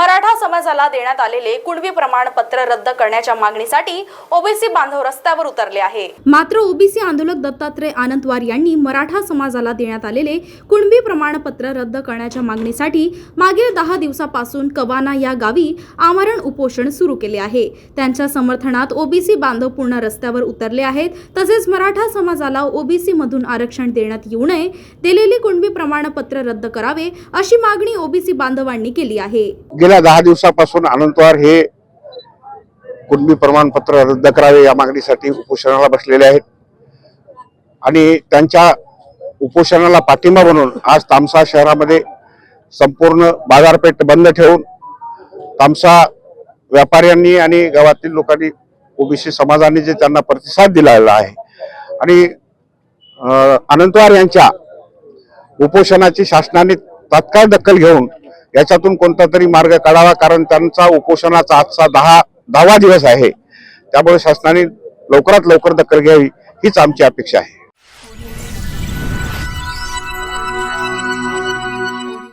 मराठा समाजाला देण्यात आलेले कुणबी प्रमाणपत्र रद्द करण्याच्या मागणीसाठी ओबीसी बांधव रस्त्यावर उतरले आहे. मात्र ओबीसी आंदोलक दत्तात्रय आनंदवार यांनी मराठा समाजाला देण्यात आलेले कुणबी प्रमाणपत्र रद्द करण्याच्या मागणीसाठी मागील दहा दिवसापासून कवाना या गावी आमरण उपोषण सुरू केले आहे. त्यांच्या समर्थनात ओबीसी बांधव पूर्ण रस्त्यावर उतरले आहेत. तसेच मराठा समाजाला ओबीसी मधून आरक्षण देण्यात येऊ नये दिलेली कुणबी प्रमाणपत्र रद्द करावे अशी मागणी ओबीसी बांधवांनी केली आहे. गेल्या दहा दिवसापासून अनंतवार हे कुणबी प्रमाणपत्र रद्द करावे या मागणीसाठी उपोषणाला बसलेले आहेत. आणि त्यांच्या उपोषणाला पाठिंबा म्हणून आज तामसा शहरामध्ये संपूर्ण बाजारपेठ बंद ठेवून तामसा व्यापाऱ्यांनी आणि गावातील लोकांनी ओबीसी समाजाने जे त्यांना प्रतिसाद दिलेला आहे आणि अनंतवार यांच्या उपोषणाची शासनाने तात्काळ दखल घेऊन याच्यातून कोणता तरी मार्ग काढावा कारण त्यांचा उपोषणाचा आजचा दहा दहावा दिवस आहे. त्यामुळे शासनाने लवकरात लवकर दखल घ्यावी हीच आमची अपेक्षा आहे.